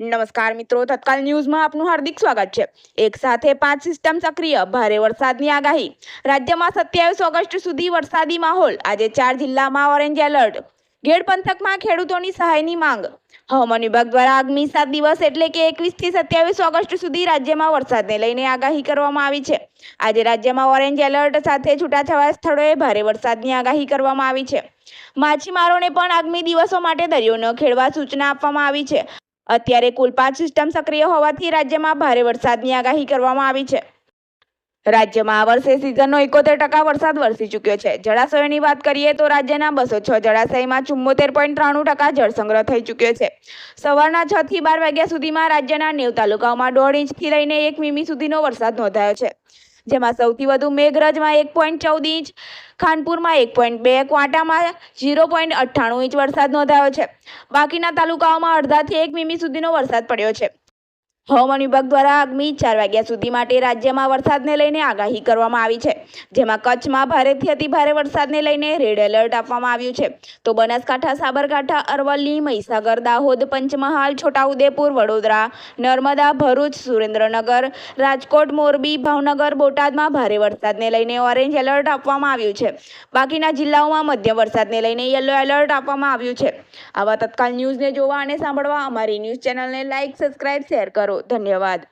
નમસ્કાર મિત્રો, તત્કાલ ન્યૂઝમાં આપનું હાર્દિક સ્વાગત છે. એક સાથે પાંચ સિસ્ટમ સક્રિય, ભારે વરસાદની આગાહી. રાજ્યમાં સત્યાવીસ ઓગસ્ટ સુધી વરસાદી માહોલ. આજે ચાર જિલ્લામાં ઓરેન્જ એલર્ટ. ઘેડ પંથકમાં ખેડૂતોની સહાયની માંગ. હવામાન વિભાગ દ્વારા આગામી સાત દિવસ એટલે કે એકવીસથી સત્યાવીસ ઓગસ્ટ સુધી રાજ્યમાં વરસાદને લઈને આગાહી કરવામાં આવી છે. આજે રાજ્યમાં ઓરેન્જ એલર્ટ સાથે છૂટાછવાયા સ્થળોએ ભારે વરસાદની આગાહી કરવામાં આવી છે. માછીમારોને પણ આગામી દિવસો માટે દરિયો ન ખેડવા સૂચના આપવામાં આવી છે. અત્યારે કુલ પાંચ સિસ્ટમ સક્રિય હોવાથી રાજ્યમાં ભારે વરસાદની આગાહી કરવામાં આવી છે. રાજ્યમાં આ વર્ષે સિઝનનો એકોતેર ટકા વરસાદ વરસી ચૂક્યો છે. જળાશયોની વાત કરીએ તો રાજ્યના બસો છ જળાશયમાં ચુમ્મોતેર પોઈન્ટ ત્રાણું ટકા જળસંગ્રહ થઈ ચૂક્યો છે. સવારના છ થી બાર વાગ્યા સુધીમાં રાજ્યના નેવ તાલુકાઓમાં દોઢ ઇંચથી લઈને એક મીમી સુધીનો વરસાદ નોંધાયો છે. જેમાં સૌથી વધુ મેઘરજમાં એક પોઈન્ટ ચૌદ ઇંચ, ખાનપુરમાં એક પોઈન્ટ બે, ક્વાંટામાં ઝીરો પોઈન્ટ અઠ્ઠાણું ઇંચ વરસાદ નોંધાયો છે. બાકીના તાલુકાઓમાં અડધાથી એક મીમી સુધીનો વરસાદ પડ્યો છે. હવામાન વિભાગ દ્વારા આગામી ચાર વાગ્યા સુધી માટે રાજ્યમાં વરસાદને લઈને આગાહી કરવામાં આવી છે. જેમાં કચ્છમાં ભારેથી અતિભારે વરસાદને લઈને રેડ એલર્ટ આપવામાં આવ્યું છે. તો બનાસકાંઠા, સાબરકાંઠા, અરવલ્લી, મહીસાગર, દાહોદ, પંચમહાલ, છોટાઉદેપુર, વડોદરા, નર્મદા, ભરૂચ, સુરેન્દ્રનગર, રાજકોટ, મોરબી, ભાવનગર, બોટાદમાં ભારે વરસાદને લઈને ઓરેન્જ એલર્ટ આપવામાં આવ્યું છે. બાકીના જિલ્લાઓમાં મધ્યમ વરસાદને લઈને યલો એલર્ટ આપવામાં આવ્યું છે. આવા તત્કાલ ન્યૂઝને જોવા અને સાંભળવા અમારી ન્યૂઝ ચેનલને લાઇક સબસ્ક્રાઇબ, શેર કરો. ધન્યવાદ.